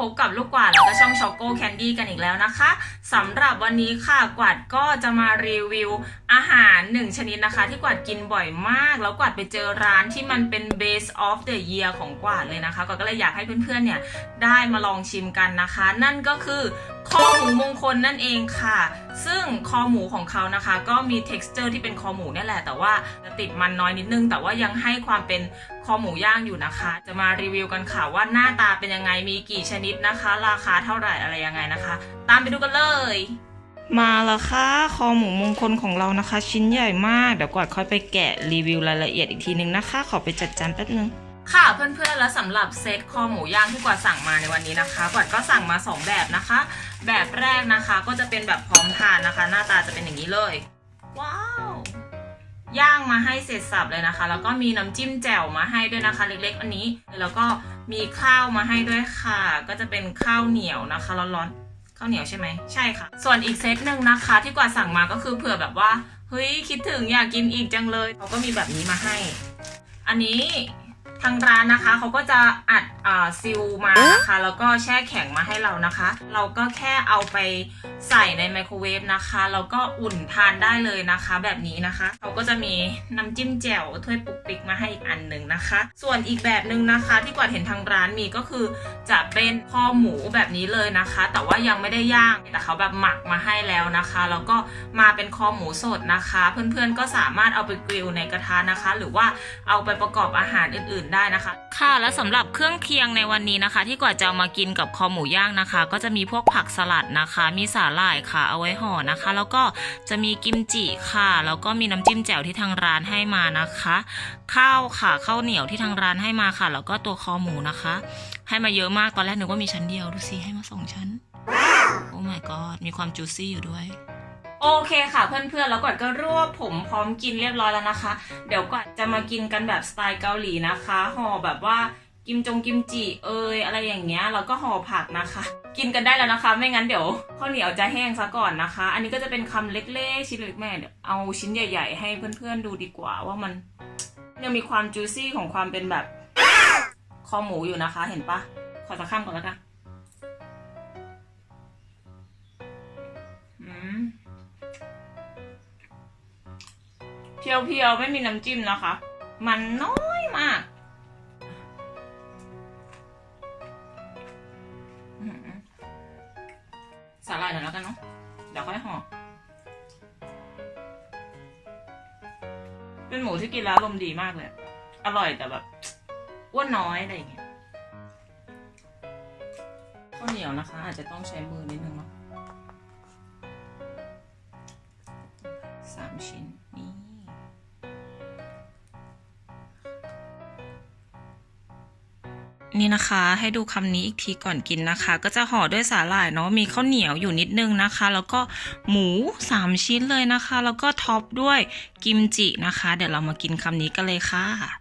พบกับลูกกวาดแล้วก็ช่องช็อกโกแคนดี้กันอีกแล้วนะคะสำหรับวันนี้ค่ะกวาดก็จะมารีวิวอาหารหนึ่งชนิดนะคะ ที่กวาดกินบ่อยมาก แล้วกวาดไปเจอร้านที่มันเป็น base of the year ของกวาดเลยนะคะกวาดก็เลยอยากให้เพื่อนๆเนี่ยได้มาลองชิมกันนะคะ นั่นก็คือคอหมูมงคลนั่นเองค่ะ ซึ่งคอหมูของเขานะคะ ก็มี texture ที่เป็นคอหมูนี่แหละแต่ว่าจะติดมันน้อยนิดนึง แต่ว่ายังให้ความเป็น อหมูย่างอยู่นะคะ จะมารีวิวกันค่ะว่าหน้าตาเป็นยังไงมีกี่ชนิดนะคะ ราคาเท่าไหร่อะไรยังไงนะคะ ตามไปดูกันเลย มาแล้วค่ะคอหมูมงคลของเรานะคะ ชิ้นใหญ่มากเดี๋ยวกวาดค่อยไปแกะรีวิวรายละเอียดอีกทีนึงนะคะ ขอไปจัดจานแป๊บนึงค่ะเพื่อนๆ แล้วสำหรับเซตคอหมูย่างที่กวาดสั่งมาในวันนี้นะคะกวาดก็สั่งมา 2 แบบนะคะ แบบแรกนะคะก็จะเป็นแบบพร้อมทานนะคะ หน้าตาจะเป็นอย่างนี้เลยว้าว ย่างมาให้เสร็จสับเลยนะคะ แล้วก็มีน้ำจิ้มแจ่วมาให้ด้วยนะคะ เล็กๆ อันนี้ แล้วก็มีข้าวมาให้ด้วยค่ะ ก็จะเป็นข้าวเหนียวนะคะร้อนๆข้าวเหนียวใช่ไหมใช่ค่ะ ส่วนอีกเซตหนึ่งนะคะ ที่กวาดสั่งมาก็คือเผื่อแบบว่าเฮ้ยคิดถึงอยากกินอีกจังเลยเขาก็มีแบบนี้มาให้ อันนี้ ทางร้านนะคะเขาก็จะอัดอ่าซิลมานะคะ แล้วก็แช่แข็งมาให้เรานะคะ เราก็แค่เอาไปใส่ในไมโครเวฟนะคะ แล้วก็อุ่นทานได้เลยนะคะ แบบนี้นะคะเขาก็จะมีน้ำจิ้มแจ่วถ้วยปุกปิกมาให้อีกอันหนึ่งนะคะ ส่วนอีกแบบหนึ่งนะคะ ที่กวาดเห็นทางร้านมีก็คือจะเป็นคอหมูแบบนี้เลยนะคะ แต่ว่ายังไม่ได้ย่างแต่เขาแบบหมักมาให้แล้วนะคะ แล้วก็มาเป็นคอหมูสดนะคะ เพื่อนๆก็สามารถเอาไปกริลในกระทะนะคะ หรือว่าเอาไปประกอบอาหารอื่นๆได้นะคะ ค่ะและสำหรับเครื่องเคียงในวันนี้นะคะ ที่กว่าจะเอามากินกับคอหมูย่างนะคะ ก็จะมีพวกผักสลัดนะคะ มีสาหร่ายค่ะ เอาไว้ห่อนะคะ แล้วก็จะมีกิมจิค่ะ แล้วก็มีน้ำจิ้มแจ่วที่ทางร้านให้มานะคะ ข้าวค่ะข้าวเหนียวที่ทางร้านให้มาค่ะ แล้วก็ตัวคอหมูนะคะ ให้มาเยอะมากตอนแรกนึกว่ามีชั้นเดียวดูสิให้มาสองชั้นโอ้ my god มีความจูซี่อยู่ด้วย โอเคค่ะเพื่อนๆ แล้วกวดก็รวบผมพร้อมกินเรียบร้อยแล้วนะคะ เดี๋ยวกวดจะมากินกันแบบสไตล์เกาหลีนะคะห่อแบบว่ากิมจงกิมจิเอยอะไรอย่างเงี้ยแล้วก็ห่อผักนะคะ กินกันได้แล้วนะคะ ไม่งั้นเดี๋ยวข้าวเหนียวจะแห้งซะก่อนนะคะ อันนี้ก็จะเป็นคำเล็กๆ ชิ้นเล็กแม่เดี๋ยวเอาชิ้นใหญ่ ๆ ให้เพื่อนๆดูดีกว่าว่ามันยังมีความจูซี่ของความเป็นแบบคอหมูอยู่นะคะ เห็นปะขอสักคำก่อนแล้วกัน เพียวๆไม่มีน้ำจิ้มนะคะ มันน้อยมากสาหร่ายหน่อยแล้วกันเนาะเดี๋ยวค่อยห่อเป็นหมูที่กินแล้วลมดีมากเลย อร่อยแต่แบบอ้วนน้อยอะไรอย่างเงี้ยข้าวเหนียวนะคะ อาจจะต้องใช้มือนิดนึงเนาะ นี่นะคะ ให้ดูคำนี้อีกทีก่อนกินนะคะ ก็จะห่อด้วยสาหร่ายเนาะมีข้าวเหนียวอยู่นิดนึงนะคะ แล้วก็หมูสามชิ้นเลยนะคะ แล้วก็ท็อปด้วยกิมจินะคะ เดี๋ยวเรามากินคำนี้กันเลยค่ะ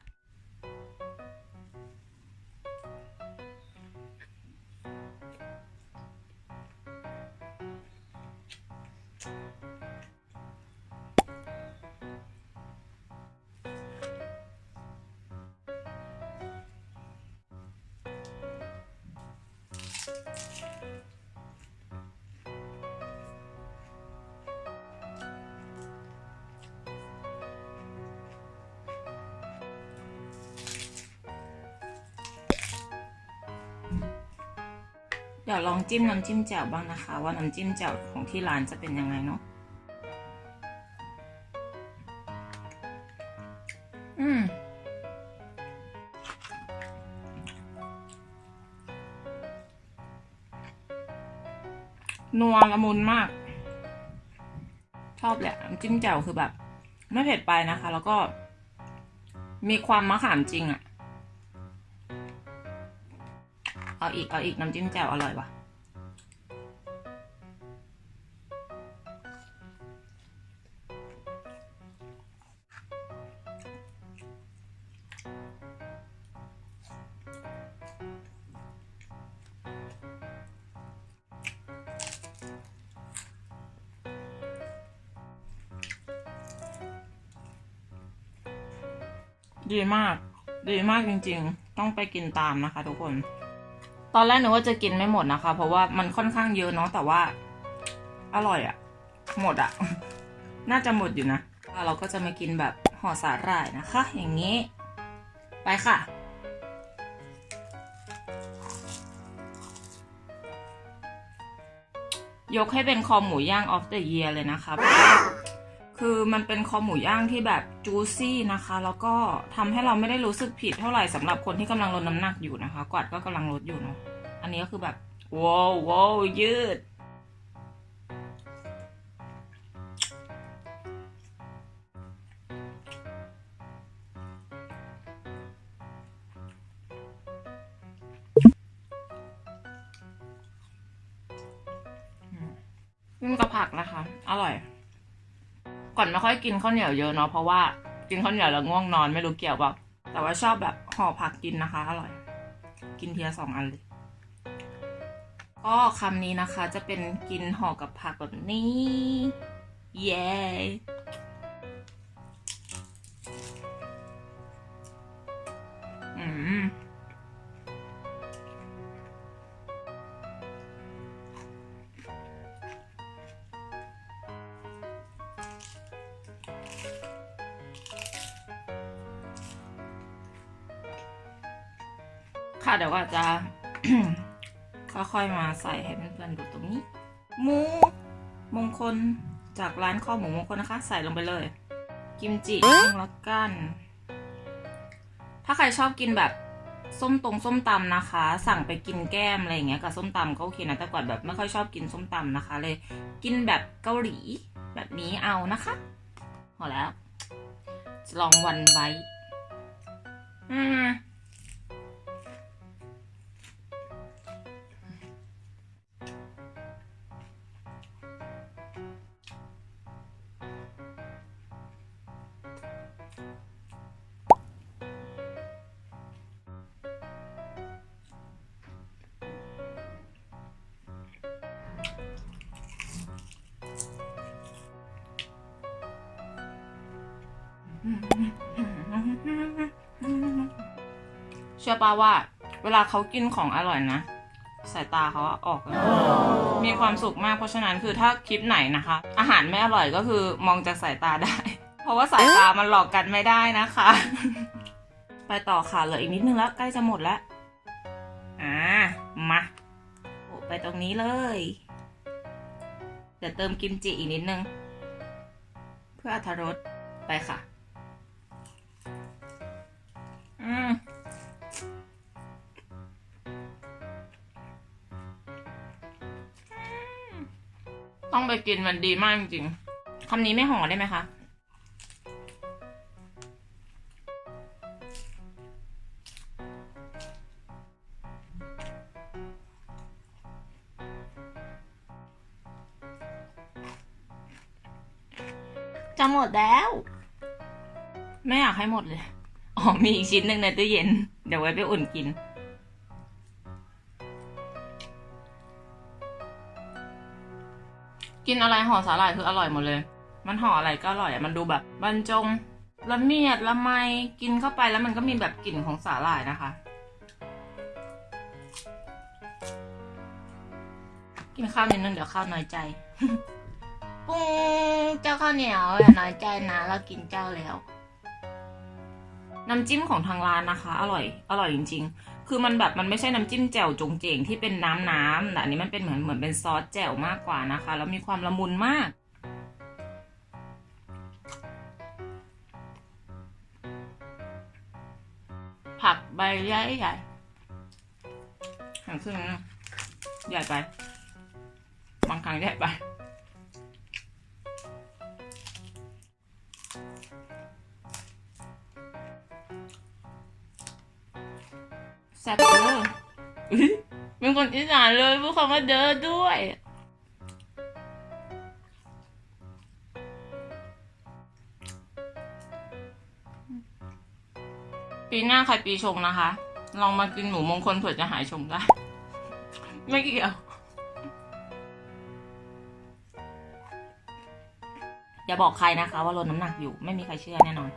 ดี๋ยวลองจิ้มน้ำจิ้มแจ่วบ้างนะคะ ว่าน้ำจิ้มแจ่วของที่ร้านจะเป็นยังไงเนาะอืมนัวละมุนมาก ชอบแหละน้ำจิ้มแจ่วคือแบบ ไม่เผ็ดไปนะคะ แล้วก็ มีความมะขามจริงอะ เอาอีก เอาอีกน้ำจิ้มแจ่วอร่อยว่ะ ดีมาก ดีมากจริง ๆ ต้องไปกินตามนะคะทุกคน ตอนแรกหนึกว่าจะกินไม่หมดนะคะ เพราะว่ามันค่อนข้างเยอะเนาะแต่ว่า อร่อยอะหมดอะน่าจะหมดอยู่นะเราก็จะมากินแบบห่อสาหร่ายนะคะ อย่างนี้ ไปค่ะ ยกให้เป็นคอหมูย่างออฟเดอะเยียเลยนะคะ คือมันเป็นคอหมูย่างที่แบบจูซี่นะคะ แล้วก็ทำให้เราไม่ได้รู้สึกผิดเท่าไหร่สำหรับคนที่กำลังลดน้ำหนักอยู่นะคะ กวาดก็กำลังลดอยู่เนาะอันนี้ก็คือแบบว้าวว้าวยืดนี่กับผักนะคะ อร่อย ก่อนไม่ค่อยกินข้าวเหนียวเยอะเนาะเพราะว่ากินข้าวเหนียวแล้วง่วงนอนไม่รู้เกี่ยวเปล่าแต่ว่าชอบแบบห่อผักกินนะคะ อร่อย กินเทียสองอันเลย ก็คำนี้นะคะจะเป็นกินห่อกับผักแบบนี้ เย้อืม ค่ะเดี๋ยวก็จะค่อยๆมาใส่ให้เพื่อนๆดูตรงนี้ หมูมงคลจากร้านข้าวหมูมงคลนะคะ ใส่ลงไปเลย กิมจิแล้วกัน ถ้าใครชอบกินแบบส้มตรงส้มตำนะคะ สั่งไปกินแก้มอะไรอย่างเงี้ยกับส้มตำก็โอเคนะแต่ก่อนแบบไม่ค่อยชอบกินส้มตำนะคะ เลยกินแบบเกาหลีแบบนี้เอานะคะพอแล้วจะลองวันไบต์อืม เชื่อป่าว่า เวลาเขากินของอร่อยนะสายตาเขาออกเลยมีความสุขมากเพราะฉะนั้นคือถ้าคลิปไหนนะคะ อาหารไม่อร่อยก็คือมองจากสายตาได้ เพราะว่าสายตามันหลอกกันไม่ได้นะคะ ไปต่อค่ะเหลืออีกนิดนึงแล้วใกล้จะหมดแล้วอ่ามาโปะไปตรงนี้เลย เดี๋ยวเติมกิมจิอีกนิดนึง เพื่ออรรถรสไปค่ะ อืมต้องไปกินมันดีมากจริงๆคำนี้ไม่ห่อได้ไหมคะจะหมดแล้ว ไม่อยากให้หมดเลย อ๋อมีอีกชิ้นหนึ่งในตู้เย็น เดี๋ยวไว้ไปอุ่นกิน กินอะไรห่อสาหร่ายคืออร่อยหมดเลย มันห่ออะไรก็อร่อยอะมันดูแบบบรรจงละเมียดละไมกินเข้าไปแล้วมันก็มีแบบกลิ่นของสาหร่ายนะคะ กินข้าวนิดนึงเดี๋ยวข้าวน้อยใจ ปุ้งเจ้าข้าวเหนียวอย่าน้อยใจนะเรากินเจ้าแล้ว น้ำจิ้มของทางร้านนะคะ อร่อย อร่อยจริง ๆ คือมันแบบมันไม่ใช่น้ำจิ้มแจ่วจงเจงที่เป็นน้ำน้ำแต่อันนี้มันเป็นเหมือนเหมือนเป็นซอสแจ่วมากกว่านะคะ แล้วมีความละมุนมาก ผักใบใหญ่ใหญ่หั่นครึ่งนะใหญ่ไป บางครั้งใหญ่ไป คนอีสานเลยพูดคำว่าเด้อด้วยปีหน้าใครปีชงนะคะ ลองมากินหมูมงคลเผื่อจะหายชงได้ ไม่เกี่ยว อย่าบอกใครนะคะว่าลดน้ำหนักอยู่ ไม่มีใครเชื่อแน่นอน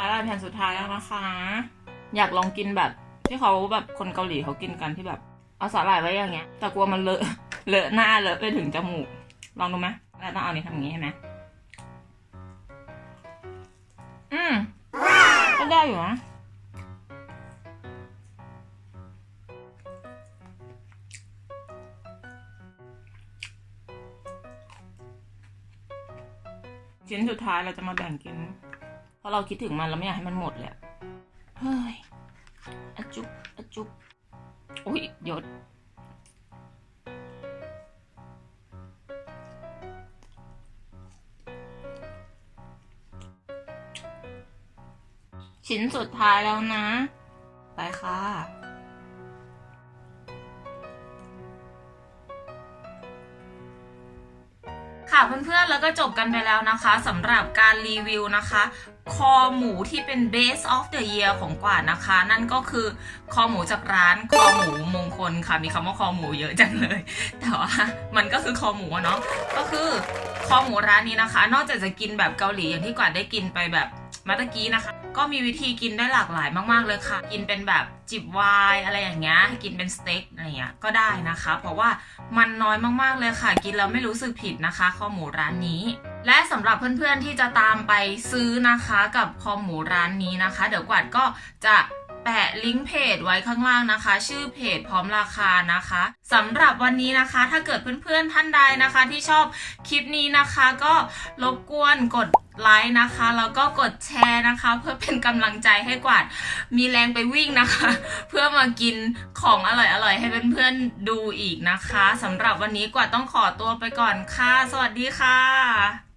สาหร่ายแผ่นสุดท้ายแล้วนะคะ อยากลองกินแบบที่เขาแบบคนเกาหลีเขากินกันที่แบบ เอาสาหร่ายไว้อย่างเงี้ย แต่กลัวมันเลอะเลอะหน้าเลอะไปถึงจมูก ลองดูไหมแล้วต้องเอานี้ทำอย่างงี้ใช่ไหมอืมก็ได้อยู่นะชิ้นสุดท้ายเราจะมาแบ่งกิน ราะเราคิดถึงมันเราไม่อยากให้มันหมดเลยเฮ้ยอจุบอจุบอุ้ยหยดชิ้นสุดท้ายแล้วนะ ไปค่ะ แล้วก็จบกันไปแล้วนะคะสำหรับการรีวิวนะคะ คอหมูที่เป็น base of the year ของกว่าดนะคะ นั่นก็คือคอหมูจากร้านคอหมูมงคลค่ะ มีคำว่าคอหมูเยอะจังเลย แต่ว่ามันก็คือคอหมูเนาะก็คือคอหมูร้านนี้นะคะ นอกจากจะกินแบบเกาหลีอย่างที่กว่าดได้กินไปแบบเมื่อตะกี้นะคะ ก็มีวิธีกินได้หลากหลายมาก ๆ เลยค่ะ กินเป็นแบบจิบไวน์อะไรอย่างเงี้ย กินเป็นสเต็กอะไรเงี้ยก็ได้นะคะ เพราะว่ามันน้อยมากๆเลยค่ะ กินแล้วไม่รู้สึกผิดนะคะ คอหมูร้านนี้ และสำหรับเพื่อนๆที่จะตามไปซื้อนะคะ กับคอหมูร้านนี้นะคะ เดี๋ยวกวาดก็จะ แปะลิงก์เพจไว้ข้างล่างนะคะ ชื่อเพจพร้อมราคานะคะสำหรับวันนี้นะคะ ถ้าเกิดเพื่อนๆท่านใดนะคะ ที่ชอบคลิปนี้นะคะ ก็รบกวนกดไลค์นะคะแล้วก็กดแชร์นะคะ เพื่อเป็นกำลังใจให้กวาดมีแรงไปวิ่งนะคะ เพื่อมากินของอร่อยๆ ให้เพื่อนๆดูอีกนะคะสำหรับวันนี้กวาดต้องขอตัวไปก่อนค่ะ สวัสดีค่ะ